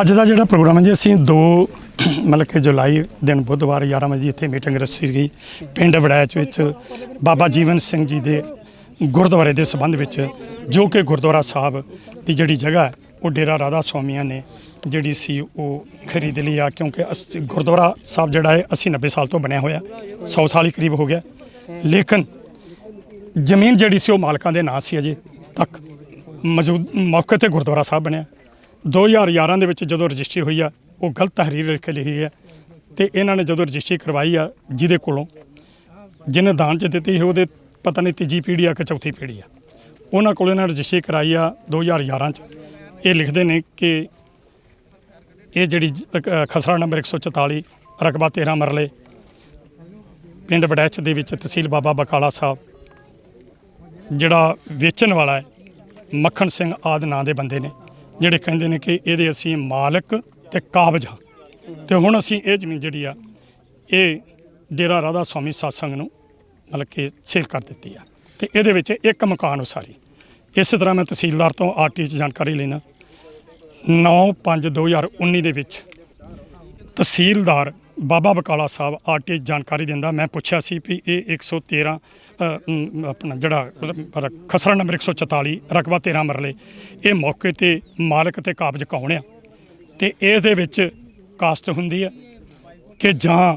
ਅੱਜ ਦਾ ਜਿਹੜਾ ਪ੍ਰੋਗਰਾਮ ਹੈ ਜੀ, ਅਸੀਂ ਦੋ, ਮਤਲਬ ਕਿ ਜੁਲਾਈ ਦਿਨ ਬੁੱਧਵਾਰ 11 ਵਜੇ ਇੱਥੇ ਮੀਟਿੰਗ ਰੱਖੀ ਸੀਗੀ ਪਿੰਡ ਵੜੈਚ ਵਿੱਚ ਬਾਬਾ ਜੀਵਨ ਸਿੰਘ ਜੀ ਦੇ ਗੁਰਦੁਆਰੇ ਦੇ ਸੰਬੰਧ ਵਿੱਚ, ਜੋ ਕਿ ਗੁਰਦੁਆਰਾ ਸਾਹਿਬ ਦੀ ਜਿਹੜੀ ਜਗ੍ਹਾ ਉਹ ਡੇਰਾ ਰਾਧਾ ਸਵਾਮੀਆਂ ਨੇ ਜਿਹੜੀ ਸੀ, ਉਹ ਖਰੀਦ ਲਈ ਆ। ਕਿਉਂਕਿ ਅਸ- ਗੁਰਦੁਆਰਾ ਸਾਹਿਬ ਜਿਹੜਾ ਹੈ 80 90 ਸਾਲ ਤੋਂ ਬਣਿਆ ਹੋਇਆ 100 ਸਾਲ ਹੀ ਕਰੀਬ ਹੋ ਗਿਆ। ਲੇਕਿਨ ਜ਼ਮੀਨ ਜਿਹੜੀ ਸੀ, ਉਹ ਮਾਲਕਾਂ ਦੇ ਨਾਂ ਸੀ ਅਜੇ ਤੱਕ ਮੌਜੂਦ, ਮੌਕੇ ਤੇ ਗੁਰਦੁਆਰਾ ਸਾਹਿਬ ਬਣਿਆ। 2011 ਦੇ ਵਿੱਚ ਜਦੋਂ ਰਜਿਸਟਰੀ ਹੋਈ ਆ ਉਹ ਗਲਤ ਤਹਰੀਰ ਲਿਖ ਕੇ ਲਿਖੀ ਹੈ ਤੇ ਇਹਨਾਂ ਨੇ ਜਦੋਂ ਰਜਿਸਟਰੀ ਕਰਵਾਈ ਆ ਜਿਹਦੇ ਕੋਲੋਂ ਜਿਹਨੇ ਦਾਨ ਚ ਦਿੱਤੀ ਸੀ ਉਹਦੇ ਪਤਾ ਨਹੀਂ ਤੀਜੀ ਪੀੜ੍ਹੀ ਆ ਕਿ ਚੌਥੀ ਪੀੜ੍ਹੀ ਆ। ਉਹਨਾਂ ਕੋਲ ਇਹਨਾਂ ਨੇ ਰਜਿਸਟਰੀ ਕਰਾਈ ਆ 2011 ਚ। ਇਹ ਲਿਖਦੇ ਨੇ ਕਿ ਇਹ ਜਿਹੜੀ ਜ- ਅ, ਖਸਰਾ ਨੰਬਰ 144 ਰਕਬਾ 13 ਮਰਲੇ ਪਿੰਡ ਵੜੈਚ ਦੇ ਵਿੱਚ ਤਹਿਸੀਲ ਬਾਬਾ ਬਕਾਲਾ ਸਾਹਿਬ ਜਿਹੜਾ ਵੇਚਣ ਵਾਲਾ ਹੈ ਮੱਖਣ ਸਿੰਘ ਆਦ ਨਾਂ ਦੇ ਬੰਦੇ ਨੇ। ਜਿਹੜੇ ਕਹਿੰਦੇ ਨੇ ਕਿ ਇਹਦੇ ਅਸੀਂ ਮਾਲਕ ਤੇ ਕਾਬਜ ਹਾਂ। ਤੇ ਹੁਣ ਅਸੀਂ ਇਹ ਜ਼ਮੀਨ ਜਿਹੜੀ ਆ, ਇਹ ਡੇਰਾ ਰਾਧਾ ਸਵਾਮੀ ਸਤਸੰਗ ਨੂੰ ਮਤਲਬ ਕਿ ਸੇਲ ਕਰ ਦਿੱਤੀ ਆ। ਤੇ ਇਹਦੇ ਵਿੱਚ ਇੱਕ ਮਕਾਨ ਉਸਾਰੀ। ਇਸੇ ਤਰ੍ਹਾਂ ਮੈਂ ਤਹਿਸੀਲਦਾਰ ਤੋਂ ਆਰਟੀ 'ਚ ਜਾਣਕਾਰੀ ਲੈਣਾ 9/5/2019 ਦੇ ਵਿੱਚ ਤਹਿਸੀਲਦਾਰ ਬਾਬਾ ਬਕਾਲਾ ਸਾਹਿਬ ਆਰਟੀ ਜਾਣਕਾਰੀ ਦਿੰਦਾ। ਮੈਂ ਪੁੱਛਿਆ ਸੀ ਵੀ ਇਹ 113 ਅ, ਮ, ਆਪਣਾ ਜਿਹੜਾ ਖਸਰਾ ਨੰਬਰ 144 ਰਕਬਾ 13 ਮਰਲੇ ਇਹ ਮੌਕੇ ਤੇ ਮਾਲਕ ਤੇ ਕਾਬਜ ਕੌਣ ਆ? ਤੇ ਇਹਦੇ ਵਿੱਚ ਕਾਸ਼ਤ ਹੁੰਦੀ ਆ ਕਿ ਜਾਂ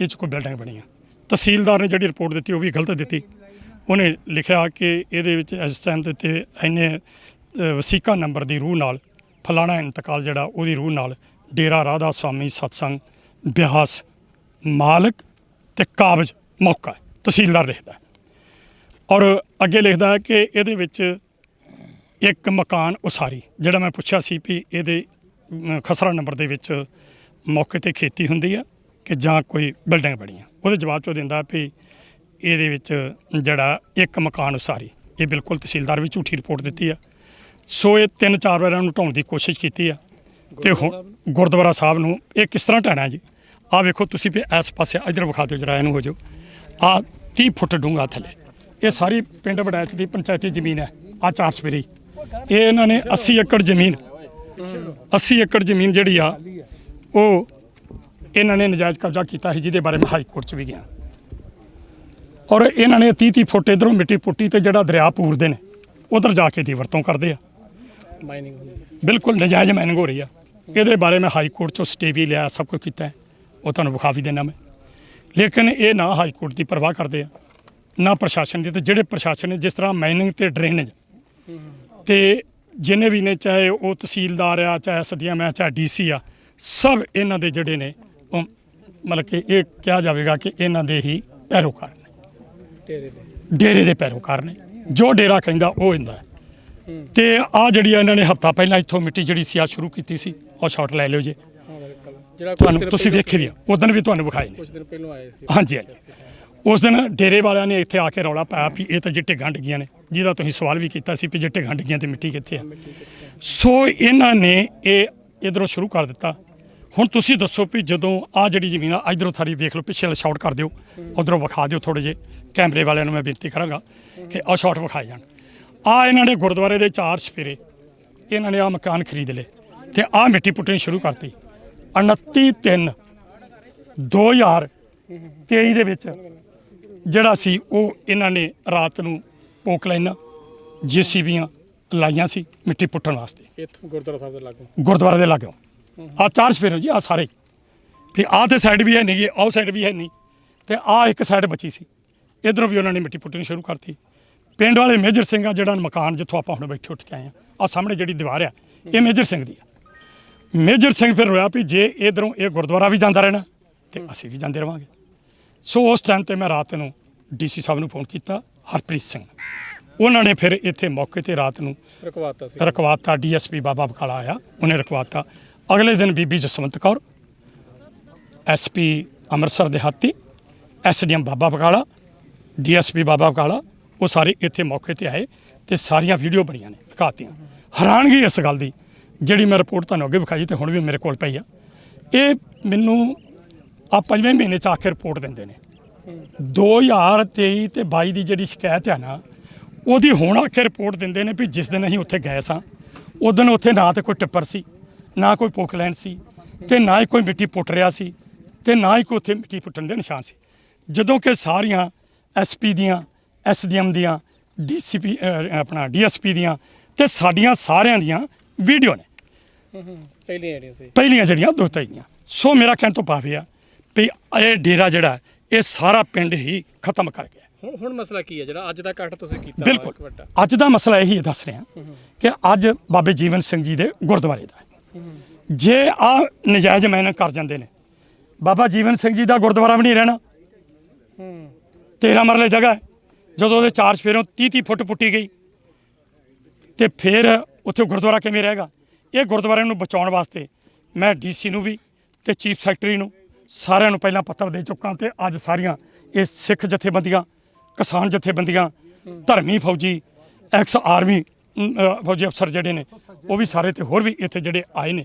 ਇਹ 'ਚ ਕੋਈ ਬਿਲਡਿੰਗ ਬਣੀ ਆ? ਤਹਿਸੀਲਦਾਰ ਨੇ ਜਿਹੜੀ ਰਿਪੋਰਟ ਦਿੱਤੀ ਉਹ ਵੀ ਗਲਤ ਦਿੱਤੀ। ਉਹਨੇ ਲਿਖਿਆ ਕਿ ਇਹਦੇ ਵਿੱਚ ਇਸ ਟਾਈਮ ਦੇ ਤੇ ਇੰਨੇ ਵਸੀਕਾ ਨੰਬਰ ਦੀ ਰੂਹ ਨਾਲ ਫਲਾਣਾ ਇੰਤਕਾਲ ਜਿਹੜਾ ਉਹਦੀ ਰੂਹ ਨਾਲ ਡੇਰਾ ਰਾਧਾ ਸਵਾਮੀ ਸਤਸੰਗ ਬਿਆਸ ਮਾਲਕ ਤੇ ਕਾਬਜ ਮੌਕਾ ਤਹਿਸੀਲਦਾਰ ਲਿਖਦਾ ਔਰ ਅੱਗੇ ਲਿਖਦਾ ਹੈ ਕਿ ਇਹਦੇ ਵਿੱਚ ਇੱਕ ਮਕਾਨ ਉਸਾਰੀ, ਜਿਹੜਾ ਮੈਂ ਪੁੱਛਿਆ ਸੀ ਵੀ ਇਹਦੇ ਖਸਰਾ ਨੰਬਰ ਦੇ ਵਿੱਚ ਮੌਕੇ ਤੇ ਖੇਤੀ ਹੁੰਦੀ ਆ ਕਿ ਜਾਂ ਕੋਈ ਬਿਲਡਿੰਗ ਬਣੀ ਆ ਉਹਦੇ ਜਵਾਬ ਚੋਂ ਦਿੰਦਾ ਵੀ ਇਹਦੇ ਵਿੱਚ ਜਿਹੜਾ ਇੱਕ ਮਕਾਨ ਉਸਾਰੀ, ਇਹ ਬਿਲਕੁਲ ਤਹਿਸੀਲਦਾਰ ਵੀ ਝੂਠੀ ਰਿਪੋਰਟ ਦਿੱਤੀ ਆ। ਸੋ ਇਹ ਤਿੰਨ ਚਾਰ ਵਾਰ ਇਹਨੂੰ ਢਾਉਣ ਦੀ ਕੋਸ਼ਿਸ਼ ਕੀਤੀ ਆ। ਤੇ ਹੁਣ ਗੁਰਦੁਆਰਾ ਸਾਹਿਬ ਨੂੰ ਇਹ ਕਿਸ ਤਰ੍ਹਾਂ ਢਾਣਾ ਜੀ? ਆਹ ਵੇਖੋ ਤੁਸੀਂ ਵੀ ਇਸ ਪਾਸੇ ਇਧਰ ਵਿਖਾ ਦਿਓ ਜਰਾ ਇਹਨੂੰ ਹੋ ਜਾਓ। ਆ 30 ਫੁੱਟ ਡੂੰਘਾ ਥੱਲੇ। ਇਹ ਸਾਰੀ ਪਿੰਡ ਵੜੈਚ ਦੀ ਪੰਚਾਇਤੀ ਜ਼ਮੀਨ ਹੈ ਆ ਚਾਰ ਸਵੇਰੀ। ਇਹ ਇਹਨਾਂ ਨੇ 80 ਏਕੜ ਜ਼ਮੀਨ 80 ਏਕੜ ਜ਼ਮੀਨ ਜਿਹੜੀ ਆ ਉਹ ਇਹਨਾਂ ਨੇ ਨਜਾਇਜ਼ ਕਬਜ਼ਾ ਕੀਤਾ ਸੀ ਜਿਹਦੇ ਬਾਰੇ ਮੈਂ ਹਾਈ ਕੋਰਟ 'ਚ ਵੀ ਗਿਆ। ਔਰ ਇਹਨਾਂ ਨੇ 30 30 ਫੁੱਟ ਇਧਰੋਂ ਮਿੱਟੀ ਪੁੱਟੀ ਤੇ ਜਿਹੜਾ ਦਰਿਆ ਪੂਰਦੇ ਨੇ ਉਧਰ ਜਾ ਕੇ ਦੀ ਵਰਤੋਂ ਕਰਦੇ ਆ। ਮਾਈਨਿੰਗ ਬਿਲਕੁਲ ਨਜਾਇਜ਼ ਮਾਈਨਿੰਗ ਹੋ ਰਹੀ ਆ। ਇਹਦੇ ਬਾਰੇ ਮੈਂ ਹਾਈ ਕੋਰਟ ਚੋਂ ਸਟੇ ਵੀ ਲਿਆ ਸਭ ਕੁਝ ਕੀਤਾ। ਉਹ ਤੁਹਾਨੂੰ ਵਿਖਾ ਵੀ ਦੇਣਾ ਮੈਂ। ਲੇਕਿਨ ਇਹ ਨਾ ਹਾਈ ਕੋਰਟ ਦੀ ਪਰਵਾਹ ਕਰਦੇ ਆ ਨਾ ਪ੍ਰਸ਼ਾਸਨ ਦੀ। ਤੇ ਜਿਹੜੇ ਪ੍ਰਸ਼ਾਸਨ ਨੇ ਜਿਸ ਤਰ੍ਹਾਂ ਮਾਈਨਿੰਗ ਤੇ ਡਰੇਨੇਜ ਤੇ ਜਿੰਨੇ ਵੀ ਨੇ ਚਾਹੇ ਉਹ ਤਹਿਸੀਲਦਾਰ ਆ ਚਾਹੇ ਐਸਡੀਐਮ ਆ ਚਾਹੇ ਡੀਸੀ ਆ ਸਭ ਇਹਨਾਂ ਦੇ ਜਿਹੜੇ ਨੇ ਉਹ ਮਤਲਬ ਕਿ ਇਹ ਕਿਹਾ ਜਾਵੇਗਾ ਕਿ ਇਹਨਾਂ ਦੇ ਹੀ ਪੈਰੋਕਾਰ ਨੇ। ਦੇ। ਡੇਰੇ ਦੇ ਪੈਰੋਕਾਰ ਨੇ। ਜੋ ਡੇਰਾ ਕਹਿੰਦਾ ਉਹ ਹੁੰਦਾ ਹੈ। ਤੇ ਆ ਜਿਹੜੀ ਇਹਨਾਂ ਨੇ ਹਫਤਾ ਪਹਿਲਾਂ ਇੱਥੋਂ ਮਿੱਟੀ ਜਿਹੜੀ ਸੀ ਆ ਸ਼ੁਰੂ ਕੀਤੀ ਸੀ ਉਹ ਸ਼ਾਟ ਲੈ ਲਿਓ ਜੇ। ਜਿਹੜਾ ਤੁਹਾਨੂੰ ਦਿਨ ਤੁਸੀਂ ਵੇਖੇ ਵੀ ਆ ਉਦੋਂ ਵੀ ਤੁਹਾਨੂੰ ਵਿਖਾਏ ਨੇ। ਕੁਝ ਦਿਨ ਪਹਿਲਾਂ ਆਏ ਸੀ। ਹਾਂਜੀ ਹਾਂਜੀ। ਉਸ ਦਿਨ ਡੇਰੇ ਵਾਲਿਆਂ ਨੇ ਇੱਥੇ ਆ ਕੇ ਰੌਲਾ ਪਾਇਆ ਵੀ ਇਹ ਤਾਂ ਜਿੱਟੇ ਗੰਢ ਗਈਆਂ ਨੇ ਜਿਹਦਾ ਤੁਸੀਂ ਸਵਾਲ ਵੀ ਕੀਤਾ ਸੀ ਵੀ ਜਿੱਟੇ ਗੰਢ ਗਈਆਂ ਤੇ ਮਿੱਟੀ ਕਿੱਥੇ ਆ। ਸੋ ਇਹਨਾਂ ਨੇ ਇਹ ਇਧਰੋਂ ਸ਼ੁਰੂ ਕਰ ਦਿੱਤਾ। ਹੁਣ ਤੁਸੀਂ ਦੱਸੋ ਵੀ ਜਦੋਂ ਆ ਜਿਹੜੀ ਜ਼ਮੀਨ ਆ ਇਧਰੋਂ ਥਾਰੀ ਵੇਖ ਲਓ ਪਿੱਛੇ ਵਾਲਾ ਸ਼ਾਟ ਕਰ ਦਿਓ ਉਧਰੋਂ ਵਿਖਾ ਦਿਓ ਥੋੜੇ ਜੇ ਕੈਮਰੇ ਵਾਲਿਆਂ ਨੂੰ ਮੈਂ ਬੇਨਤੀ ਕਰਾਂਗਾ ਕਿ ਆ ਸ਼ਾਟ ਵਿਖਾਏ ਜਾਣ। ਆ ਇਹਨਾਂ ਨੇ ਗੁਰਦੁਆਰੇ ਦੇ ਚਾਰ ਸਫੇਰੇ ਇਹਨਾਂ ਨੇ ਆ ਮਕਾਨ ਖਰੀਦ ਲਏ ਤੇ ਆ ਮਿੱਟੀ ਪੁੱਟਣੀ ਸ਼ੁਰੂ ਕਰਤੀ। 29 3 2023 ਦੇ ਵਿੱਚ ਜਿਹੜਾ ਸੀ ਉਹ ਇਹਨਾਂ ਨੇ ਰਾਤ ਨੂੰ ਪੋਕ ਲਾਈਨਾਂ ਜੀਸੀਬੀਆਂ ਲਾਈਆਂ ਸੀ ਮਿੱਟੀ ਪੁੱਟਣ ਵਾਸਤੇ। ਇੱਥੋਂ ਗੁਰਦੁਆਰਾ ਸਾਹਿਬ ਦੇ ਲਾਗੋਂ? ਗੁਰਦੁਆਰੇ ਦੇ ਲਾਗੋਂ। ਆ ਚਾਰ ਸਫੇਰੇ ਜੀ ਆ ਸਾਰੇ। ਵੀ ਆਹ ਤੇ ਸਾਈਡ ਵੀ ਹੈ ਨਹੀਂ ਆਹ ਸਾਈਡ ਵੀ ਹੈ ਨਹੀਂ। ਤੇ ਆ ਇੱਕ ਸਾਈਡ ਬਚੀ ਸੀ। ਇਧਰੋਂ ਵੀ ਉਹਨਾਂ ਨੇ ਮਿੱਟੀ ਪੁੱਟਣੀ ਸ਼ੁਰੂ ਕਰਤੀ। ਪਿੰਡ ਵਾਲੇ ਮੇਜਰ ਸਿੰਘ ਆ ਜਿਹੜਾ ਮਕਾਨ ਜਿੱਥੋਂ ਆਪਾਂ ਹੁਣ ਬੈਠੇ ਉੱਠ ਕੇ ਆਏ ਆ। ਆ ਸਾਹਮਣੇ ਜਿਹੜੀ ਦੀਵਾਰ ਆ ਇਹ ਮੇਜਰ ਸਿੰਘ ਦੀ ਆ। ਮੇਜਰ ਸਿੰਘ ਫਿਰ ਰੋਇਆ ਵੀ ਜੇ ਇਧਰੋਂ ਇਹ ਗੁਰਦੁਆਰਾ ਵੀ ਜਾਂਦਾ ਰਹਿਣਾ ਤੇ ਅਸੀਂ ਵੀ ਜਾਂਦੇ ਰਵਾਂਗੇ। ਸੋ ਉਸ ਟਾਈਮ ਤੇ ਮੈਂ ਰਾਤ ਨੂੰ ਡੀਸੀ ਸਾਹਿਬ ਨੂੰ ਫੋਨ ਕੀਤਾ ਹਰਪ੍ਰੀਤ ਸਿੰਘ ਉਹਨਾਂ ਨੇ ਫਿਰ ਇੱਥੇ ਮੌਕੇ ਤੇ ਰਾਤ ਨੂੰ ਰਕਵਾਤਾ ਸੀ। ਰਕਵਾਤਾ ਡੀਐਸਪੀ ਬਾਬਾ ਬਕਾਲਾ ਆਇਆ ਉਹਨੇ ਰਕਵਾਤਾ। ਅਗਲੇ ਦਿਨ ਬੀਬੀ ਜਸਵੰਤ ਕੌਰ ਐਸਪੀ ਅੰਮ੍ਰਿਤਸਰ ਦੇ ਹਾਤੀ ਐਸਡੀਐਮ ਬਾਬਾ ਬਕਾਲਾ ਡੀਐਸਪੀ ਬਾਬਾ ਬਕਾਲਾ ਉਹ ਸਾਰੇ ਇੱਥੇ ਮੌਕੇ ਤੇ ਆਏ ਤੇ ਸਾਰੀਆਂ ਵੀਡੀਓ ਬਣੀਆਂ ਨੇ ਵਿਖਾਤੀਆਂ ਹੈਰਾਨਗੀ ਇਸ ਗੱਲ ਦੀ, ਜਿਹੜੀ ਮੈਂ ਰਿਪੋਰਟ ਤੁਹਾਨੂੰ ਅੱਗੇ ਵਿਖਾਈ ਤੇ ਹੁਣ ਵੀ ਮੇਰੇ ਕੋਲ ਪਈ ਆ। ਇਹ ਮੈਨੂੰ ਆ ਪੰਜਵੇਂ ਮਹੀਨੇ ਚ ਆ ਕੇ ਰਿਪੋਰਟ ਦਿੰਦੇ ਨੇ। 2023 ਤੇ 22 ਦੀ ਜਿਹੜੀ ਸ਼ਿਕਾਇਤ ਆ ਨਾ, ਉਹਦੀ ਹੁਣ ਆ ਕੇ ਰਿਪੋਰਟ ਦਿੰਦੇ ਨੇ ਵੀ ਜਿਸ ਦਿਨ ਅਸੀਂ ਉੱਥੇ ਗਏ ਸਾਂ, ਉਸ ਦਿਨ ਉੱਥੇ ਨਾ ਤੇ ਕੋਈ ਟਿੱਪਰ ਸੀ, ਨਾ ਕੋਈ ਪੋਕਲੈਂਡ ਸੀ ਤੇ ਨਾ ਹੀ ਕੋਈ ਮਿੱਟੀ ਪੁੱਟ ਰਿਹਾ ਸੀ ਤੇ ਨਾ ਹੀ ਕੋਈ ਉੱਥੇ ਮਿੱਟੀ ਪੁੱਟਣ ਦੇ ਨਿਸ਼ਾਨ ਸੀ। ਜਦੋਂ ਕਿ ਸਾਰੀਆਂ ਐਸਪੀ ਦੀਆਂ ਐਸਡੀਐਮ ਦੀਆਂ ਡੀਸੀਪੀ ਆਪਣਾ ਡੀਐਸਪੀ ਦੀਆਂ ਤੇ ਸਾਡੀਆਂ ਸਾਰਿਆਂ ਦੀਆਂ ਵੀਡੀਓ ਨੇ। ਪਹਿਲੀਆਂ ਜਿਹੜੀਆਂ ਸੀ। ਪਹਿਲੀਆਂ ਜਿਹੜੀਆਂ ਦੋ ਤਈਆਂ ਸੋ ਮੇਰਾ ਕਹਿਣ ਤੋਂ ਭਾਵ ਆ ਵੀ ਇਹ ਡੇਰਾ ਜਿਹੜਾ ਇਹ ਸਾਰਾ ਪਿੰਡ ਹੀ ਖਤਮ ਕਰ ਗਿਆ। ਹੁਣ ਮਸਲਾ ਕੀ ਹੈ ਜਿਹੜਾ ਅੱਜ ਦਾ ਇਕੱਠ ਤੁਸੀਂ ਕੀਤਾ ਬਿਲਕੁਲ। ਅੱਜ ਦਾ ਮਸਲਾ ਇਹੀ ਦੱਸ ਰਿਹਾ ਕਿ ਅੱਜ ਬਾਬੇ ਜੀਵਨ ਸਿੰਘ ਜੀ ਦੇ ਗੁਰਦੁਆਰੇ ਦਾ। ਜੇ ਆ ਨਜਾਇਜ਼ ਮੈਨ ਕਰ ਜਾਂਦੇ ਨੇ ਬਾਬਾ ਜੀਵਨ ਸਿੰਘ ਜੀ ਦਾ ਗੁਰਦੁਆਰਾ ਵੀ ਨਹੀਂ ਰਹਿਣਾ। ਹੂੰ। 13 ਮਰਲੇ ਜਗ੍ਹਾ ਹੈ। ਜਦੋਂ ਉਹਦੇ ਚਾਰ ਸਫੇਰੋਂ 30 30 ਫੁੱਟ ਪੁੱਟੀ ਗਈ ਤੇ ਫਿਰ ਉੱਥੇ ਗੁਰਦੁਆਰਾ ਕਿਵੇਂ ਰਹੇਗਾ? ਇਹ ਗੁਰਦੁਆਰੇ ਨੂੰ ਬਚਾਉਣ ਵਾਸਤੇ ਮੈਂ ਡੀਸੀ ਨੂੰ ਵੀ ਤੇ ਚੀਫ ਸੈਕਟਰੀ ਨੂੰ ਸਾਰਿਆਂ ਨੂੰ ਪਹਿਲਾਂ ਪੱਤਰ ਦੇ ਚੁੱਕਾ ਤੇ ਅੱਜ ਸਾਰੀਆਂ ਇਹ ਸਿੱਖ ਜਥੇਬੰਦੀਆਂ, ਕਿਸਾਨ ਜਥੇਬੰਦੀਆਂ, ਧਰਮੀ ਫੌਜੀ, ਐਕਸ ਆਰਮੀ ਫੌਜੀ ਅਫਸਰ ਜਿਹੜੇ ਨੇ, ਉਹ ਵੀ ਸਾਰੇ ਤੇ ਹੋਰ ਵੀ ਇੱਥੇ ਜਿਹੜੇ ਆਏ ਨੇ,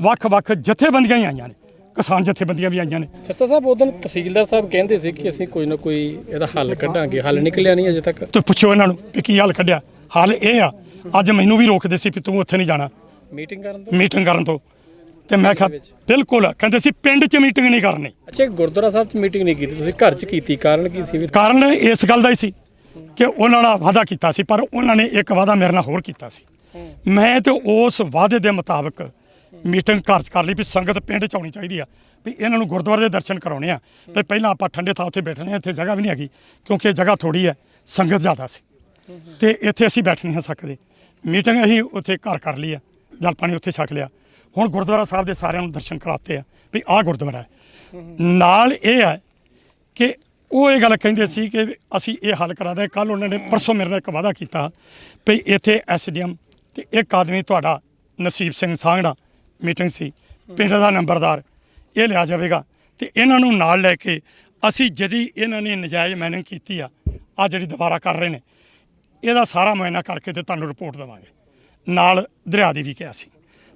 ਵੱਖ-ਵੱਖ ਜਥੇਬੰਦੀਆਂ ਹੀ ਆਈਆਂ ਨੇ। ਕਿਸਾਨ ਜਥੇਬੰਦੀਆਂ ਵੀ ਆਈਆਂ ਨੇ। ਸਰਸਾ ਸਾਹਿਬ ਉਦੋਂ ਤਹਿਸੀਲਦਾਰ ਸਾਹਿਬ ਕਹਿੰਦੇ ਸੀ ਕਿ ਅਸੀਂ ਕੋਈ ਨਾ ਕੋਈ ਇਹਦਾ ਹੱਲ ਕੱਢਾਂਗੇ। ਹੱਲ ਨਿਕਲਿਆ ਨਹੀਂ ਅਜੇ ਤੱਕ। ਤੇ ਪੁੱਛੋ ਇਹਨਾਂ ਨੂੰ ਵੀ ਕੀ ਹੱਲ ਕੱਢਿਆ। ਹੱਲ ਇਹ ਆ ਅੱਜ ਮੈਨੂੰ ਵੀ ਰੋਕਦੇ ਸੀ ਵੀ ਤੂੰ ਉੱਥੇ ਨਹੀਂ ਜਾਣਾ। ਮੀਟਿੰਗ ਕਰਨ ਤੋਂ? ਮੀਟਿੰਗ ਕਰਨ ਤੋਂ। ਤੇ ਮੈਂ ਕਿਹਾ ਬਿਲਕੁਲ ਕਹਿੰਦੇ ਸੀ ਪਿੰਡ 'ਚ ਮੀਟਿੰਗ ਨਹੀਂ ਕਰਨੀ। ਅੱਛਾ ਗੁਰਦੁਆਰਾ ਸਾਹਿਬ 'ਚ ਮੀਟਿੰਗ ਨਹੀਂ ਕੀਤੀ ਤੁਸੀਂ ਘਰ 'ਚ ਕੀਤੀ। ਕਾਰਨ ਕੀ ਸੀ ਕਾਰਨ ਇਸ ਗੱਲ ਦਾ ਹੀ ਸੀ ਕਿ ਉਹਨਾਂ ਨਾਲ ਵਾਅਦਾ ਕੀਤਾ ਸੀ ਪਰ ਉਹਨਾਂ ਨੇ ਇੱਕ ਵਾਅਦਾ ਮੇਰੇ ਨਾਲ ਹੋਰ ਕੀਤਾ ਸੀ। ਮੈਂ ਤੇ ਉਸ ਵਾਅਦੇ ਦੇ ਮੁਤਾਬਕ ਮੀਟਿੰਗ ਘਰ 'ਚ ਕਰ ਲਈ ਵੀ ਸੰਗਤ ਪਿੰਡ 'ਚ ਆਉਣੀ ਚਾਹੀਦੀ ਆ, ਵੀ ਇਹਨਾਂ ਨੂੰ ਗੁਰਦੁਆਰੇ ਦੇ ਦਰਸ਼ਨ ਕਰਾਉਣੇ ਆ। ਤੇ ਪਹਿਲਾਂ ਆਪਾਂ ਠੰਡੇ ਥਾਂ ਉੱਥੇ ਬੈਠਣੇ ਆ, ਇੱਥੇ ਜਗ੍ਹਾ ਵੀ ਨਹੀਂ ਹੈਗੀ, ਕਿਉਂਕਿ ਇਹ ਜਗ੍ਹਾ ਥੋੜੀ ਹੈ, ਸੰਗਤ ਜ਼ਿਆਦਾ ਸੀ। ਤੇ ਇੱਥੇ ਅਸੀਂ ਬੈਠ ਨਹੀਂ ਹਾਂ ਸਕਦੇ ਮੀਟਿੰਗ ਅਸੀਂ ਉੱਥੇ ਘਰ ਕਰ ਲਈ ਆ, ਜਲ ਪਾਣੀ ਉੱਥੇ ਛਕ ਲਿਆ। ਹੁਣ ਗੁਰਦੁਆਰਾ ਸਾਹਿਬ ਦੇ ਸਾਰਿਆਂ ਨੂੰ ਦਰਸ਼ਨ ਕਰਾਤੇ ਆ, ਵੀ ਆਹ ਗੁਰਦੁਆਰਾ ਹੈ। ਨਾਲ ਇਹ ਹੈ ਕਿ ਉਹ ਇਹ ਗੱਲ ਕਹਿੰਦੇ ਸੀ ਕਿ ਅਸੀਂ ਇਹ ਹੱਲ ਕਰਾ ਦੇ ਕੱਲ ਉਹਨਾਂ ਨੇ ਪਰਸੋਂ ਮੇਰੇ ਨਾਲ ਇੱਕ ਵਾਅਦਾ ਕੀਤਾ, ਵੀ ਇੱਥੇ ਐਸਡੀਐਮ ਤੇ ਇੱਕ ਆਦਮੀ ਤੁਹਾਡਾ ਨਸੀਬ ਸਿੰਘ ਸਾਂਗੜਾ ਮੀਟਿੰਗ ਸੀ, ਪਿੰਡ ਦਾ ਨੰਬਰਦਾਰ। ਇਹ ਲਿਆ ਜਾਵੇਗਾ ਤੇ ਇਹਨਾਂ ਨੂੰ ਨਾਲ ਲੈ ਕੇ ਅਸੀਂ ਜਦੀ ਇਹਨਾਂ ਨੇ ਨਜਾਇਜ਼ ਮਾਈਨਿੰਗ ਕੀਤੀ ਆ ਆ ਜਿਹੜੀ ਦੁਬਾਰਾ ਕਰ ਰਹੇ ਨੇ, ਇਹਦਾ ਸਾਰਾ ਮੁਆਇਨਾ ਕਰਕੇ ਤੇ ਤੁਹਾਨੂੰ ਰਿਪੋਰਟ ਦੇਵਾਂਗੇ। ਨਾਲ ਦਰਿਆ ਦੀ ਵੀ ਕਿਹਾ ਸੀ।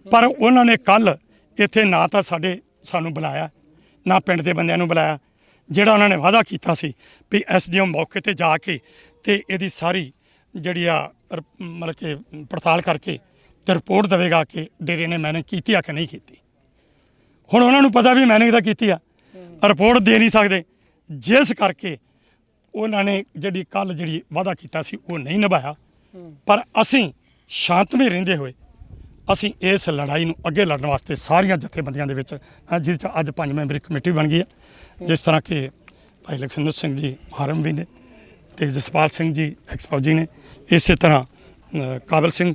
ਪਰ ਉਹਨਾਂ ਨੇ ਕੱਲ ਇੱਥੇ ਨਾ ਤਾਂ ਸਾਡੇ ਸਾਨੂੰ ਬੁਲਾਇਆ, ਨਾ ਪਿੰਡ ਦੇ ਬੰਦਿਆਂ ਨੂੰ ਬੁਲਾਇਆ, ਜਿਹੜਾ ਉਹਨਾਂ ਨੇ ਵਾਅਦਾ ਕੀਤਾ ਸੀ ਵੀ ਐਸਡੀਐਮ ਮੌਕੇ ਤੇ ਜਾ ਕੇ ਤੇ ਇਹਦੀ ਸਾਰੀ ਜਿਹੜੀ ਆ ਮਤਲਬ ਕਿ ਪੜਤਾਲ ਕਰਕੇ ਤੇ ਰਿਪੋਰਟ ਦੇਵੇਗਾ ਕਿ ਡੇਰੇ ਨੇ ਮੈਨੇ ਕੀਤੀ ਆ ਕਿ ਨਹੀਂ ਕੀਤੀ। ਹੁਣ ਉਹਨਾਂ ਨੂੰ ਪਤਾ ਵੀ ਮੈਨੇ ਤਾਂ ਕੀਤੀ ਆ। ਰਿਪੋਰਟ ਦੇ ਨਹੀਂ ਸਕਦੇ। ਜਿਸ ਕਰਕੇ ਉਹਨਾਂ ਨੇ ਜਿਹੜੀ ਕੱਲ ਜਿਹੜੀ ਵਾਅਦਾ ਕੀਤਾ ਸੀ ਉਹ ਨਹੀਂ ਨਿਭਾਇਆ। ਪਰ ਅਸੀਂ ਸ਼ਾਂਤਮਈ ਰਹਿੰਦੇ ਹੋਏ ਅਸੀਂ ਇਸ ਲੜਾਈ ਨੂੰ ਅੱਗੇ ਲੜਨ ਵਾਸਤੇ ਸਾਰੀਆਂ ਜਥੇਬੰਦੀਆਂ ਦੇ ਵਿੱਚ ਜਿਹਦੇ ਚ ਅੱਜ ਪੰਜ ਮੈਂਬਰੀ ਕਮੇਟੀ ਬਣ ਗਈ ਹੈ। ਜਿਸ ਤਰ੍ਹਾਂ ਕਿ ਭਾਈ ਲਖਵਿੰਦਰ ਸਿੰਘ ਜੀ ਹਾਰਮ ਵੀ ਨੇ ਤੇ ਜਸਪਾਲ ਸਿੰਘ ਜੀ ਐਕਸਪੋਜੀ ਨੇ। ਇਸੇ ਤਰ੍ਹਾਂ ਕਾਬਲ ਸਿੰਘ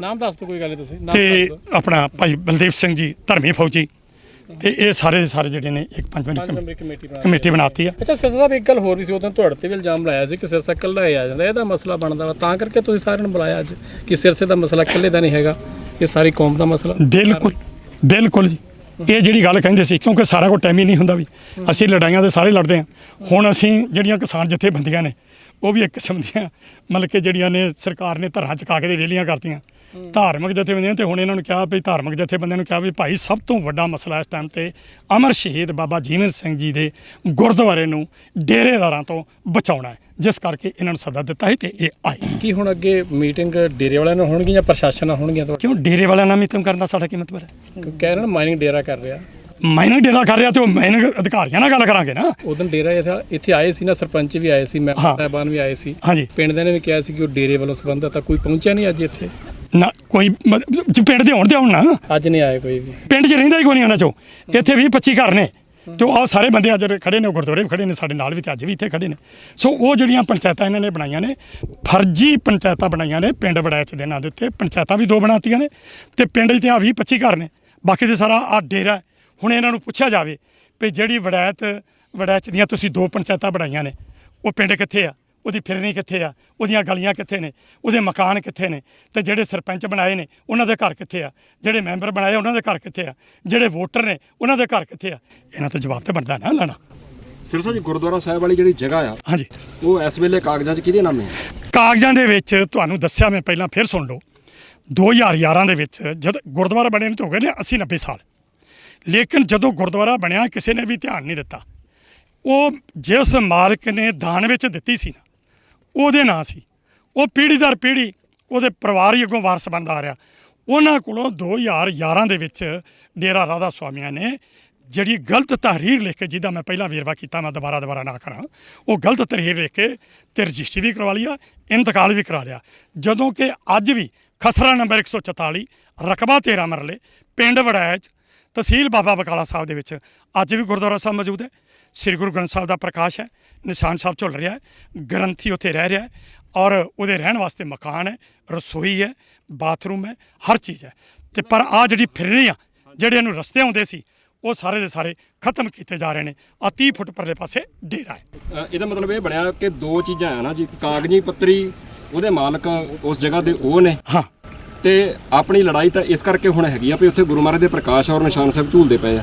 ਨਾਮ ਦੱਸ ਦਿਓ ਕੋਈ ਗੱਲ ਨਹੀਂ ਤੁਸੀਂ ਨਾਮ ਤੇ ਦਿਓ। ਆਪਣਾ ਭਾਈ ਬਲਦੇਵ ਸਿੰਘ ਜੀ ਧਰਮੀ ਫੌਜੀ। ਤੇ ਇਹ ਸਾਰੇ ਦੇ ਸਾਰੇ ਜਿਹੜੇ ਨੇ ਇੱਕ ਪੰਜ ਪੰਜ ਮੈਂਬਰੀ ਕਮੇਟੀ ਬਣਾ ਕਮੇਟੀ ਬਣਾਤੀ ਆ ਅੱਛਾ ਸਿਰਸਾ ਸਾਹਿਬ ਇੱਕ ਗੱਲ ਹੋਰ ਵੀ ਸੀ ਉਦੋਂ ਤੁਹਾਡੇ ਤੇ ਵੀ ਇਲਜ਼ਾਮ ਲਾਇਆ ਸੀ ਕਿ ਸਿਰਸਾ ਇਕੱਲਾ ਹੀ ਆ ਜਾਂਦਾ ਇਹਦਾ ਮਸਲਾ ਬਣਦਾ ਵਾ। ਤਾਂ ਕਰਕੇ ਤੁਸੀਂ ਸਾਰਿਆਂ ਨੂੰ ਬੁਲਾਇਆ ਅੱਜ ਕਿ ਸਿਰਸੇ ਦਾ ਮਸਲਾ ਇਕੱਲੇ ਦਾ ਨਹੀਂ ਹੈਗਾ ਇਹ ਸਾਰੀ ਕੌਮ ਦਾ ਮਸਲਾ। ਬਿਲਕੁਲ ਬਿਲਕੁਲ ਜੀ। ਇਹ ਜਿਹੜੀ ਗੱਲ ਕਹਿੰਦੇ ਸੀ ਕਿਉਂਕਿ ਸਾਰਾ ਕੋਲ ਟਾਈਮ ਹੀ ਨਹੀਂ ਹੁੰਦਾ ਵੀ। ਅਸੀਂ ਲੜਾਈਆਂ ਦੇ ਸਾਰੇ ਲੜਦੇ ਹਾਂ। ਹੁਣ ਅਸੀਂ ਜਿਹੜੀਆਂ ਕਿਸਾਨ ਜਥੇਬੰਦੀਆਂ ਨੇ ਉਹ ਵੀ ਇੱਕ ਕਿਸਮ ਦੀਆਂ ਮਤਲਬ ਕਿ ਜਿਹੜੀਆਂ ਨੇ ਸਰਕਾਰ ਨੇ ਧਰਾਂ ਚਕਾ ਕੇ ਦੇ ਵੇਲੀਆਂ ਕਰਤੀਆਂ। ਧਾਰਮਿਕ ਜਥੇਬੰਦੀਆਂ ਤੇ ਹੁਣ ਇਹਨਾਂ ਨੂੰ ਕਿਹਾ ਵੀ ਧਾਰਮਿਕ ਜਥੇਬੰਦੀਆਂ ਨੂੰ ਕਿਹਾ ਵੀ ਭਾਈ ਸਭ ਤੋਂ ਵੱਡਾ ਮਸਲਾ ਇਸ ਟਾਈਮ ਤੇ ਅਮਰ ਸ਼ਹੀਦ ਬਾਬਾ ਜੀਵਨ ਸਿੰਘ ਜੀ ਦੇ ਗੁਰਦੁਆਰੇ ਨੂੰ ਡੇਰੇਦਾਰਾਂ ਤੋਂ ਬਚਾਉਣਾ ਹੈ। ਜਿਸ ਕਰਕੇ ਇਹਨਾਂ ਨੂੰ ਸੱਦਾ ਦਿੱਤਾ ਹੈ ਤੇ ਇਹ ਆਏ। ਕੀ ਹੁਣ ਅੱਗੇ ਮੀਟਿੰਗ ਡੇਰੇ ਵਾਲਿਆਂ ਨਾਲ ਹੋਣਗੀਆਂ ਜਾਂ ਪ੍ਰਸ਼ਾਸਨ ਨਾਲ ਹੋਣਗੀਆਂ? ਕਿਉਂ? ਡੇਰੇ ਵਾਲਿਆਂ ਨਾਲ ਮੀਟਿੰਗ ਕਰਨ ਦਾ ਸਾਡਾ ਕੀ ਮਤਲਬ ਹੈ? ਕਹਿ ਰਹੇ ਨਾ ਮਾਈਨਿੰਗ ਡੇਰਾ ਕਰ ਰਿਹਾ। ਮਾਈਨਿੰਗ ਡੇਰਾ ਕਰ ਰਿਹਾ ਤੇ ਉਹ ਮਾਈਨਿੰਗ ਅਧਿਕਾਰੀਆਂ ਨਾਲ ਗੱਲ ਕਰਾਂਗੇ ਨਾ। ਉਦੋਂ ਡੇਰਾ ਇੱਥੇ- ਇੱਥੇ ਆਏ ਸੀ ਨਾ ਸਰਪੰਚ ਵੀ ਆਏ ਸੀ ਮੈਂਬਰ ਹਾਂ। ਸਾਹਿਬਾਨ ਵੀ ਆਏ ਸੀ। ਹਾਂਜੀ। ਪਿੰਡ ਦੇ ਨੇ ਵੀ ਕਿਹਾ ਸੀ ਕਿ ਉਹ ਡੇਰੇ ਵੱਲੋਂ ਸੰਬੰਧਤ ਆ ਕੋਈ ਪਹੁੰਚਿਆ ਨਹੀਂ ਅੱਜ ਇੱਥੇ? ਨਾ ਕੋਈ ਮ- ਜੇ ਪਿੰਡ ਦੇ ਹੋਣ ਤੇ ਹੋਣ ਨਾ। ਅੱਜ ਨਹੀਂ ਆਏ ਕੋਈ ਵੀ। ਪਿੰਡ 'ਚ ਰਹਿੰਦਾ ਹੀ ਕੋਈ ਨਹੀਂ ਉਹਨਾਂ ਚੋਂ। ਇੱਥੇ 20 25 ਘਰ ਨੇ। ਤੇ ਉਹ ਸਾਰੇ ਬੰਦੇ ਅੱਜ ਖੜੇ ਨੇ ਉਹ ਗੁਰਦੁਆਰੇ ਵੀ ਖੜੇ ਨੇ ਸਾਡੇ ਨਾਲ ਵੀ ਤੇ ਅੱਜ ਵੀ ਇੱਥੇ ਖੜੇ ਨੇ। ਸੋ ਉਹ ਜਿਹੜੀਆਂ ਪੰਚਾਇਤਾਂ ਇਹਨਾਂ ਨੇ ਬਣਾਈਆਂ ਨੇ ਫਰਜ਼ੀ ਪੰਚਾਇਤਾਂ ਬਣਾਈਆਂ ਨੇ ਪਿੰਡ ਵੜੈਚ ਦੇ ਨਾਂ ਦੇ ਉੱਤੇ। ਪੰਚਾਇਤਾਂ ਵੀ ਦੋ ਬਣਾਤੀਆਂ ਨੇ ਤੇ ਪਿੰਡ 'ਚ ਤੇ ਆ 20 25 ਘਰ ਨੇ। ਬਾਕੀ ਤੇ ਸਾਰਾ ਆ ਡੇਰਾ ਹੈ। ਹੁਣ ਇਹਨਾਂ ਨੂੰ ਪੁੱਛਿਆ ਜਾਵੇ ਵੀ ਜਿਹੜੀ ਵੜੈਤ ਵੜੈਚ ਦੀਆਂ ਤੁਸੀਂ ਦੋ ਪੰਚਾਇਤਾਂ ਬਣਾਈਆਂ ਨੇ ਉਹ ਪਿੰਡ ਕਿੱਥੇ ਆ? ਉਹਦੀ ਫਿਰਨੀ ਕਿੱਥੇ ਆ? ਉਹਦੀਆਂ ਗਲੀਆਂ ਕਿੱਥੇ ਨੇ? ਉਹਦੇ ਮਕਾਨ ਕਿੱਥੇ ਨੇ? ਤੇ ਜਿਹੜੇ ਸਰਪੰਚ ਬਣਾਏ ਨੇ ਉਹਨਾਂ ਦੇ ਘਰ ਕਿੱਥੇ ਆ? ਜਿਹੜੇ ਮੈਂਬਰ ਬਣਾਏ ਉਹਨਾਂ ਦੇ ਘਰ ਕਿੱਥੇ ਆ? ਜਿਹੜੇ ਵੋਟਰ ਨੇ ਉਹਨਾਂ ਦੇ ਘਰ ਕਿੱਥੇ ਆ? ਇਹਨਾਂ ਤੋਂ ਜਵਾਬ ਤੇ ਬਣਦਾ ਨਾ ਲੈਣਾ। ਸਿਰਸਾ ਜੀ ਗੁਰਦੁਆਰਾ ਸਾਹਿਬ ਵਾਲੀ ਜਿਹੜੀ ਜਗ੍ਹਾ ਆ ਹਾਂਜੀ। ਉਹ ਇਸ ਵੇਲੇ ਕਾਗਜ਼ਾਂ 'ਚ ਕਿਹਦੇ ਨਾਮੇ ਹੈ ਕਾਗਜ਼ਾਂ ਦੇ ਵਿੱਚ ਤੁਹਾਨੂੰ ਦੱਸਿਆ ਮੈਂ ਪਹਿਲਾਂ ਫਿਰ ਸੁਣ ਲਓ। 2011 ਦੇ ਵਿੱਚ ਜਦ ਗੁਰਦੁਆਰਾ ਬਣੇ ਨੂੰ ਤਾਂ ਹੋ ਗਏ ਨੇ 80 90 ਸਾਲ। ਲੇਕਿਨ ਜਦੋਂ ਗੁਰਦੁਆਰਾ ਬਣਿਆ, ਕਿਸੇ ਨੇ ਵੀ ਧਿਆਨ ਨਹੀਂ ਦਿੱਤਾ। ਉਹ ਜਿਸ ਮਾਲਕ ਨੇ ਦਾਨ ਵਿੱਚ ਦਿੱਤੀ ਸੀ ਨਾ, ਉਹਦੇ ਨਾਂ ਸੀ। ਉਹ ਪੀੜ੍ਹੀ ਦਰ ਪੀੜ੍ਹੀ ਉਹਦੇ ਪਰਿਵਾਰ ਹੀ ਅੱਗੋਂ ਵਾਰਸ ਬਣਦਾ ਆ ਰਿਹਾ। ਉਹਨਾਂ ਕੋਲੋਂ 2011 ਦੇ ਵਿੱਚ ਡੇਰਾ ਰਾਧਾ ਸੁਆਮੀਆਂ ਨੇ ਜਿਹੜੀ ਗਲਤ ਤਹਰੀਰ ਲਿਖ ਕੇ, ਜਿਹਦਾ ਮੈਂ ਪਹਿਲਾਂ ਵੇਰਵਾ ਕੀਤਾ, ਮੈਂ ਦੁਬਾਰਾ ਦੁਬਾਰਾ ਨਾ ਕਰਾਂ, ਉਹ ਗਲਤ ਤਹਰੀਰ ਲਿਖ ਕੇ ਤੇ ਰਜਿਸਟਰੀ ਵੀ ਕਰਵਾ ਲਿਆ ਇੰਤਕਾਲ ਵੀ ਕਰਾ ਲਿਆ। ਜਦੋਂ ਕਿ ਅੱਜ ਵੀ ਖਸਰਾ ਨੰਬਰ 144 ਰਕਬਾ 13 ਮਰਲੇ, ਪਿੰਡ ਵੜੈਚ ਤਹਿਸੀਲ ਬਾਬਾ ਬਕਾਲਾ ਸਾਹਿਬ ਦੇ ਵਿੱਚ। ਅੱਜ ਵੀ ਗੁਰਦੁਆਰਾ ਸਾਹਿਬ ਮੌਜੂਦ ਹੈ। ਸ੍ਰੀ ਗੁਰੂ ਗ੍ਰੰਥ ਸਾਹਿਬ ਦਾ ਪ੍ਰਕਾਸ਼ ਹੈ। ਨਿਸ਼ਾਨ ਸਾਹਿਬ ਝੁੱਲ ਰਿਹਾ ਹੈ। ਗ੍ਰੰਥੀ ਉੱਥੇ ਰਹਿ ਰਿਹਾ ਹੈ ਔਰ ਉਹਦੇ ਰਹਿਣ ਵਾਸਤੇ ਮਕਾਨ ਹੈ ਰਸੋਈ ਹੈ ਬਾਥਰੂਮ ਹੈ ਹਰ ਚੀਜ਼ ਹੈ। ਤੇ ਪਰ ਆ ਜਿਹੜੀ ਫਿਰਨੀ ਆ ਜਿਹੜੇ ਇਹਨੂੰ ਰਸਤੇ ਆਉਂਦੇ ਸੀ ਉਹ ਸਾਰੇ ਦੇ ਸਾਰੇ ਖਤਮ ਕੀਤੇ ਜਾ ਰਹੇ ਨੇ। ਆ 30 ਫੁੱਟ ਪਰਲੇ ਪਾਸੇ ਡੇਰਾ ਹੈ। ਇਹਦਾ ਮਤਲਬ ਇਹ ਬਣਿਆ ਕਿ ਦੋ ਚੀਜ਼ਾਂ ਆ ਨਾ ਜੀ ਕਾਗਜ਼ੀ ਪੱਤਰੀ ਉਹਦੇ ਮਾਲਕ ਉਸ ਜਗ੍ਹਾ ਦੇ ਉਹ ਨੇ। ਹਾਂ। ਤੇ ਆਪਣੀ ਲੜਾਈ ਤਾਂ ਇਸ ਕਰਕੇ ਹੁਣ ਹੈਗੀ ਆ ਵੀ ਉੱਥੇ ਗੁਰੂ ਮਹਾਰਾਜ ਦੇ ਪ੍ਰਕਾਸ਼ ਔਰ ਨਿਸ਼ਾਨ ਸਾਹਿਬ ਝੂਲਦੇ ਪਏ ਆ।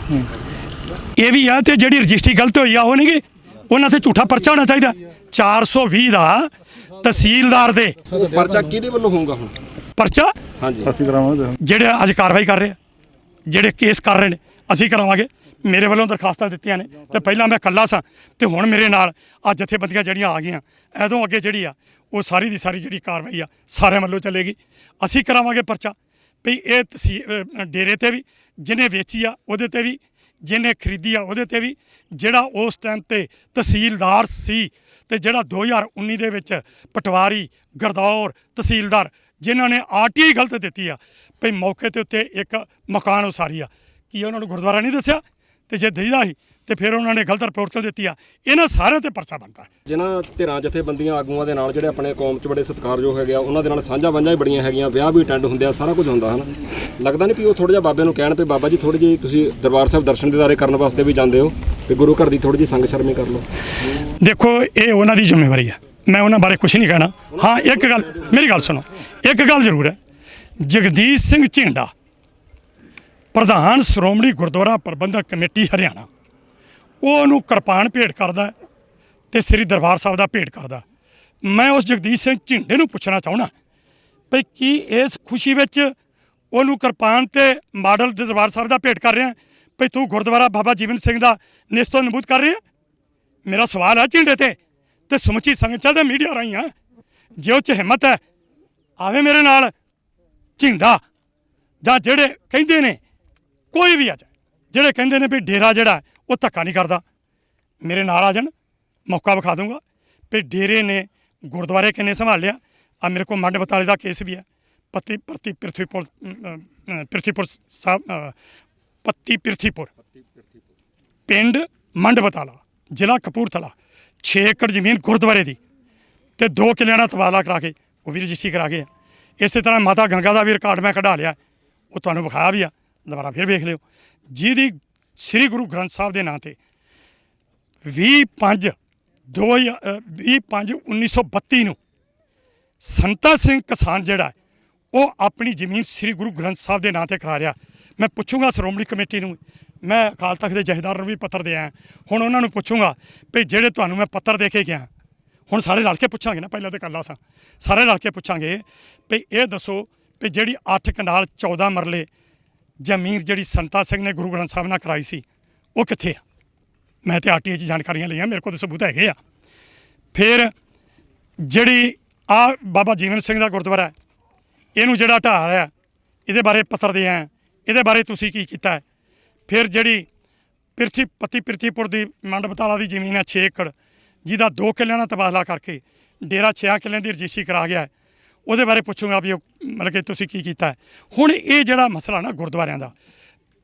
ਇਹ ਵੀ ਆ ਤੇ ਜਿਹੜੀ ਰਜਿਸਟਰੀ ਗਲਤ ਹੋਈ ਆ ਉਹ ਨਹੀਂ ਗੀ ਉਹਨਾਂ ਤੇ ਝੂਠਾ ਪਰਚਾ ਹੋਣਾ ਚਾਹੀਦਾ। 420 ਦਾ ਤਹਿਸੀਲਦਾਰ ਦੇ ਉਹ ਪਰਚਾ ਕਿਹਦੇ ਵੱਲੋਂ ਹੋਊਗਾ ਹੁਣ? ਪਰਚਾ? ਹਾਂਜੀ। ਜਿਹੜੇ ਅੱਜ ਕਾਰਵਾਈ ਕਰ ਰਹੇ ਆ ਜਿਹੜੇ ਕੇਸ ਕਰ ਰਹੇ ਨੇ ਅਸੀਂ ਕਰਾਵਾਂਗੇ। ਮੇਰੇ ਵੱਲੋਂ ਦਰਖਾਸਤਾਂ ਦਿੱਤੀਆਂ ਨੇ ਤੇ ਪਹਿਲਾਂ ਮੈਂ ਇਕੱਲਾ ਸਾਂ ਤੇ ਹੁਣ ਮੇਰੇ ਨਾਲ ਆ ਜਥੇਬੰਦੀਆਂ ਜਿਹੜੀਆਂ ਆ ਗਈਆਂ ਐਦੋਂ ਅੱਗੇ ਜਿਹੜੀ ਆ ਉਹ ਸਾਰੀ ਦੀ ਸਾਰੀ ਜਿਹੜੀ ਕਾਰਵਾਈ ਆ ਸਾਰਿਆਂ ਵੱਲੋਂ ਚੱਲੇਗੀ। ਅਸੀਂ ਕਰਾਵਾਂਗੇ ਪਰਚਾ। ਵੀ ਇਹ ਤਸੀ- ਡੇਰੇ ਤੇ ਵੀ, ਜਿਹਨੇ ਵੇਚੀ ਆ, ਉਹਦੇ ਤੇ ਵੀ, ਜਿਹਨੇ ਖਰੀਦੀ ਆ, ਉਹਦੇ ਤੇ ਵੀ, ਜਿਹੜਾ ਉਸ ਟਾਈਮ ਤੇ ਤਹਿਸੀਲਦਾਰ ਸੀ ਤੇ ਜਿਹੜਾ 2019 ਦੇ ਵਿੱਚ ਪਟਵਾਰੀ ਗਰਦੌਰ ਤਹਿਸੀਲਦਾਰ ਜਿਨ੍ਹਾਂ ਨੇ ਆਰਟੀਆਈ ਗਲਤ ਦਿੱਤੀ ਆ ਭਈ ਮੌਕੇ ਤੇ ਉੱਤੇ ਇੱਕ ਮਕਾਨ ਉਸਾਰੀ ਆ। ਕੀ ਉਹਨਾਂ ਨੂੰ ਗੁਰਦੁਆਰਾ ਨਹੀਂ ਦੱਸਿਆ? ਤੇ ਜੇ ਦਈਦਾ ਸੀ ਤੇ ਫਿਰ ਉਹਨਾਂ ਨੇ ਗਲਤ ਰਿਪੋਰਟ ਕਿਉਂ ਦਿੱਤੀ ਆ? ਇਹਨਾਂ ਸਾਰਿਆਂ ਤੇ ਪਰਚਾ ਬਣਦਾ ਜਿਨ੍ਹਾਂ ਧਿਰਾਂ ਜਥੇਬੰਦੀਆਂ ਆਗੂਆਂ ਦੇ ਨਾਲ ਜਿਹੜੇ ਆਪਣੇ ਕੌਮ 'ਚ ਬੜੇ ਸਤਿਕਾਰਯੋਗ ਹੈਗੇ ਆ ਉਹਨਾਂ ਦੇ ਨਾਲ ਸਾਂਝਾ ਵਾਂਝਾਂ ਹੀ ਬੜੀਆਂ ਹੈਗੀਆਂ ਵਿਆਹ ਵੀ ਅਟੈਂਡ ਹੁੰਦੇ ਆ ਸਾਰਾ ਕੁਝ ਹੁੰਦਾ ਹਨ? ਲੱਗਦਾ ਨਹੀਂ ਵੀ ਉਹ ਥੋੜਾ ਜਿਹਾ ਬਾਬੇ ਨੂੰ ਕਹਿਣ ਵੀ ਬਾਬਾ ਜੀ ਥੋੜੀ ਜਿਹੀ ਤੁਸੀਂ ਦਰਬਾਰ ਸਾਹਿਬ ਦਰਸ਼ਨ ਦਿਦਾਰੇ ਕਰਨ ਵਾਸਤੇ ਵੀ ਜਾਂਦੇ ਹੋ ਤੇ ਗੁਰੂ ਘਰ ਦੀ ਥੋੜੀ ਜਿਹੀ ਸੰਗ ਸ਼ਰਮੀ ਕਰ ਲਓ। ਦੇਖੋ ਇਹ ਉਹਨਾਂ ਦੀ ਜ਼ਿੰਮੇਵਾਰੀ ਹੈ ਮੈਂ ਉਹਨਾਂ ਬਾਰੇ ਕੁਝ ਨਹੀਂ ਕਹਿਣਾ। ਹਾਂ ਇੱਕ ਗੱਲ ਮੇਰੀ ਗੱਲ ਸੁਣੋ। ਇੱਕ ਗੱਲ ਜ਼ਰੂਰ ਹੈ। ਜਗਦੀਸ਼ ਸਿੰਘ ਝਿੰਡਾ ਪ੍ਰਧਾਨ ਸ਼੍ਰੋਮਣੀ ਗੁਰਦੁਆਰਾ ਪ੍ਰਬੰਧਕ ਕਮੇਟੀ ਹਰਿਆਣਾ ਉਹ ਉਹਨੂੰ ਕਿਰਪਾਨ ਭੇਟ ਕਰਦਾ ਹੈ ਤੇ ਸ੍ਰੀ ਦਰਬਾਰ ਸਾਹਿਬ ਦਾ ਭੇਟ ਕਰਦਾ ਮੈਂ ਉਸ ਜਗਦੀਸ਼ ਸਿੰਘ ਝਿੰਡੇ ਨੂੰ ਪੁੱਛਣਾ ਚਾਹਣਾ ਭਈ ਕੀ ਇਸ ਖੁਸ਼ੀ ਵਿੱਚ ਉਹਨੂੰ ਕਿਰਪਾਨ ਤੇ ਮਾਡਲ ਦਰਬਾਰ ਸਾਹਿਬ ਦਾ ਭੇਟ ਕਰ ਰਿਹਾ ਭਈ ਤੂੰ ਗੁਰਦੁਆਰਾ ਬਾਬਾ ਜੀਵਨ ਸਿੰਘ ਦਾ ਨਿਸਤੋ ਨਬੂਤ ਕਰ ਰਿਹਾ ਮੇਰਾ ਸਵਾਲ ਹੈ ਝਿੰਡੇ ਤੇ ਤੇ ਸਮੁੱਚੀ ਸੰਗਤ ਚੱਲਦਾ ਮੀਡੀਆ ਰਾਹੀਂ ਆ ਜੇ ਉਹ ਚ ਹਿੰਮਤ ਹੈ, ਆਵੇ ਮੇਰੇ ਨਾਲ ਝਿੰਡਾ ਜਾਂ ਜਿਹੜੇ ਕਹਿੰਦੇ ਨੇ ਕੋਈ ਵੀ ਆ ਜਿਹੜੇ ਕਹਿੰਦੇ ਨੇ ਵੀ ਡੇਰਾ ਜਿਹੜਾ ਉਹ ਧੱਕਾ ਨਹੀਂ ਕਰਦਾ। ਮੇਰੇ ਨਾਲ ਆ ਜਾਣ ਮੌਕਾ ਵਿਖਾ ਦੂੰਗਾ ਵੀ ਡੇਰੇ ਨੇ ਗੁਰਦੁਆਰੇ ਕਿੰਨੇ ਸੰਭਾਲ ਲਿਆ। ਆ ਮੇਰੇ ਕੋਲ ਮੰਡ ਬਤਾਲੇ ਦਾ ਕੇਸ ਵੀ ਹੈ। ਪਤੀ ਪ੍ਰਤੀ ਪ੍ਰਿਥਵੀਪੁਰ ਅਮ, ਪ੍ਰਿਥਵੀਪੁਰ ਸਾਹਿਬ ਅ, ਪੱਤੀ ਪ੍ਰਿਥਵੀਪੁਰ ਪਿੰਡ ਮੰਡ ਬਤਾਲਾ ਜ਼ਿਲ੍ਹਾ ਕਪੂਰਥਲਾ 6 ਏਕੜ ਜ਼ਮੀਨ ਗੁਰਦੁਆਰੇ ਦੀ ਤੇ ਦੋ ਕਿੱਲਿਆਂ ਦਾ ਤਬਾਦਲਾ ਕਰਾ ਕੇ ਉਹ ਵੀ ਰਜਿਸਟਰੀ ਕਰਾ ਗਏ ਆ। ਇਸੇ ਤਰ੍ਹਾਂ ਮਾਤਾ ਗੰਗਾ ਦਾ ਵੀ ਰਿਕਾਰਡ ਮੈਂ ਕਢਾ ਲਿਆ। ਉਹ ਤੁਹਾਨੂੰ ਵਿਖਾਇਆ ਵੀ ਆ। ਦੁਬਾਰਾ ਫਿਰ ਵੇਖ ਲਿਓ। ਜਿਹਦੀ ਸ੍ਰੀ ਗੁਰੂ ਗ੍ਰੰਥ ਸਾਹਿਬ ਦੇ ਨਾਂ ਤੇ 25 25 1932 ਨੂੰ ਸੰਤਾ ਸਿੰਘ ਕਿਸਾਨ ਜਿਹੜਾ ਉਹ ਆਪਣੀ ਜ਼ਮੀਨ ਸ੍ਰੀ ਗੁਰੂ ਗ੍ਰੰਥ ਸਾਹਿਬ ਦੇ ਨਾਂ ਤੇ ਕਰਾ ਰਿਹਾ। ਮੈਂ ਪੁੱਛੂੰਗਾ ਸ਼੍ਰੋਮਣੀ ਕਮੇਟੀ ਨੂੰ, ਮੈਂ ਅਕਾਲ ਤਖਤ ਦੇ ਜਥੇਦਾਰ ਨੂੰ ਵੀ ਪੱਤਰ ਦੇ ਆਇਆ। ਹੁਣ ਉਹਨਾਂ ਨੂੰ ਪੁੱਛੂੰਗਾ ਵੀ ਜਿਹੜੇ ਤੁਹਾਨੂੰ ਮੈਂ ਪੱਤਰ ਦੇ ਕੇ ਗਿਆ, ਹੁਣ ਸਾਰੇ ਰਲ ਕੇ ਪੁੱਛਾਂਗੇ ਨਾ, ਪਹਿਲਾਂ ਤੇ ਕੱਲਾ ਸਾਂ। ਸਾਰੇ ਰਲ ਕੇ ਪੁੱਛਾਂਗੇ ਵੀ ਇਹ ਦੱਸੋ ਵੀ ਜਿਹੜੀ 8 ਕਨਾਲ 14 ਮਰਲੇ ਜ਼ਮੀਨ ਜਿਹੜੀ ਸੰਤਾ ਸਿੰਘ ਨੇ ਗੁਰੂ ਗ੍ਰੰਥ ਸਾਹਿਬ ਨਾਲ ਕਰਾਈ ਸੀ, ਉਹ ਕਿੱਥੇ ਆ? ਮੈਂ ਤੇ ਆਰਟੀਏ 'ਚ ਜਾਣਕਾਰੀਆਂ ਲਈਆਂ, ਮੇਰੇ ਕੋਲ ਤਾਂ ਸਬੂਤ ਹੈਗੇ ਆ। ਫਿਰ ਜਿਹੜੀ ਆ ਬਾਬਾ ਜੀਵਨ ਸਿੰਘ ਦਾ ਗੁਰਦੁਆਰਾ ਇਹਨੂੰ ਜਿਹੜਾ ਢਾਹ ਰਿਹਾ ਇਹਦੇ ਬਾਰੇ ਪੱਤਰ ਦੇ ਆਇਆ ਇਹਦੇ ਬਾਰੇ ਤੁਸੀਂ ਕੀ ਕੀਤਾ ਫਿਰ ਜਿਹੜੀ ਪਿਰਥੀ, ਪਤੀ ਪਿਰਥੀਪੁਰ ਦੀ ਮੰਡ ਬਤਾਲਾ ਦੀ ਜ਼ਮੀਨ ਹੈ 6 ਏਕੜ, ਜਿਹਦਾ 2 ਕਿੱਲਿਆਂ ਦਾ ਤਬਾਦਲਾ ਕਰਕੇ ਡੇਰਾ 6 ਕਿੱਲਿਆਂ ਦੀ ਰਜਿਸਟਰੀ ਕਰਾ ਗਿਆ ਉਹਦੇ ਬਾਰੇ ਪੁੱਛੂੰਗਾ ਵੀ ਉਹ ਮਤਲਬ ਕਿ ਤੁਸੀਂ ਕੀ ਕੀਤਾ ਹੁਣ ਇਹ ਜਿਹੜਾ ਮਸਲਾ ਨਾ ਗੁਰਦੁਆਰਿਆਂ ਦਾ,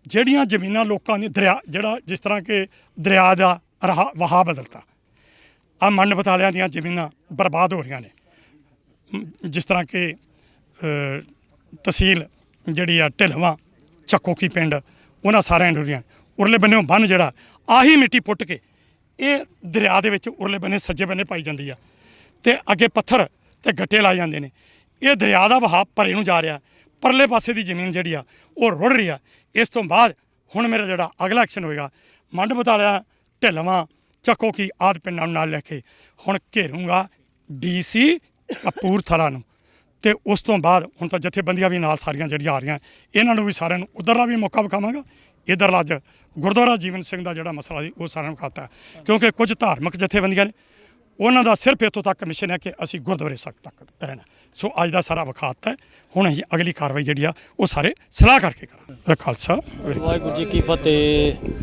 ਜਿਹੜੀਆਂ ਜ਼ਮੀਨਾਂ ਲੋਕਾਂ ਦੀ ਦਰਿਆ, ਜਿਹੜਾ ਜਿਸ ਤਰ੍ਹਾਂ ਕਿ ਦਰਿਆ ਦਾ ਰਹਾ ਵਹਾ ਬਦਲਤਾ ਆ ਮੰਡ ਬਤਾਲਿਆਂ ਦੀਆਂ ਜ਼ਮੀਨਾਂ ਬਰਬਾਦ ਹੋ ਰਹੀਆਂ ਨੇ। ਜਿਸ ਤਰ੍ਹਾਂ ਕਿ ਤਹਿਸੀਲ ਜਿਹੜੀ ਆ ਢਿਲਵਾਂ ਚੱਕੋ ਪਿੰਡ, ਉਹਨਾਂ ਸਾਰਿਆਂ ਨੂੰ ਉਰਲੇ ਬੰਨੇੋਂ ਬੰਨ ਜਿਹੜਾ, ਆਹੀ ਮਿੱਟੀ ਪੁੱਟ ਕੇ ਇਹ ਦਰਿਆ ਦੇ ਵਿੱਚ ਉਰਲੇ ਬੰਨੇ ਸੱਜੇ ਬੰਨੇ ਪਾਈ ਜਾਂਦੀ ਆ। ਤੇ ਅੱਗੇ ਪੱਥਰ ਤੇ ਗੱਟੇ ਲਾਏ ਜਾਂਦੇ ਨੇ। ਇਹ ਦਰਿਆ ਦਾ ਵਹਾਅ ਭਰੇ ਨੂੰ ਜਾ ਰਿਹਾ ਪਰਲੇ ਪਾਸੇ ਦੀ ਜ਼ਮੀਨ ਜਿਹੜੀ ਆ, ਉਹ ਰੁੜ ਰਹੀ ਆ। ਇਸ ਤੋਂ ਬਾਅਦ ਹੁਣ ਮੇਰਾ ਜਿਹੜਾ ਅਗਲਾ ਐਕਸ਼ਨ ਹੋਏਗਾ ਮੰਡ ਬਤਾਲਿਆ ਢਿਲਵਾਂ ਚੱਕੋ ਕੀ ਆਦ ਪਿੰਡਾਂ ਨੂੰ ਨਾਲ ਲੈ ਕੇ ਹੁਣ ਘੇਰੂੰਗਾ ਡੀਸੀ ਕਪੂਰਥਲਾ ਨੂੰ। ਤੇ ਉਸ ਤੋਂ ਬਾਅਦ ਹੁਣ ਤਾਂ ਜਥੇਬੰਦੀਆਂ ਵੀ ਨਾਲ ਸਾਰੀਆਂ ਜਿਹੜੀਆਂ ਆ ਰਹੀਆਂ, ਇਹਨਾਂ ਨੂੰ ਵੀ ਸਾਰਿਆਂ ਨੂੰ ਉਧਰਲਾ ਵੀ ਮੌਕਾ ਵਿਖਾਵਾਂਗਾ, ਇਧਰਲਾ ਅੱਜ ਗੁਰਦੁਆਰਾ ਜੀਵਨ ਸਿੰਘ ਦਾ ਜਿਹੜਾ ਮਸਲਾ ਸੀ, ਉਹ ਸਾਰਿਆਂ ਨੂੰ ਖਾਤਾ ਕਿਉਂਕਿ ਕੁਝ ਧਾਰਮਿਕ ਜਥੇਬੰਦੀਆਂ ਨੇ, ਉਹਨਾਂ ਦਾ ਸਿਰਫ ਇੱਥੋਂ ਤੱਕ ਮਿਸ਼ਨ ਹੈ ਕਿ ਅਸੀਂ ਗੁਰਦੁਆਰੇ ਸਖਤ ਤੱਕ ਰਹਿਣਾ ਸੋ ਅੱਜ ਦਾ ਸਾਰਾ ਵਿਖਾਤਾ ਹੈ। ਹੁਣ ਅਸੀਂ ਅਗਲੀ ਕਾਰਵਾਈ ਜਿਹੜੀ ਆ, ਉਹ ਸਾਰੇ ਸਲਾਹ ਕਰਕੇ ਕਰਾਂਗੇ। ਖਾਲਸਾ ਵਾਹਿਗੁਰੂ ਜੀ ਕੀ ਫਤਿਹ।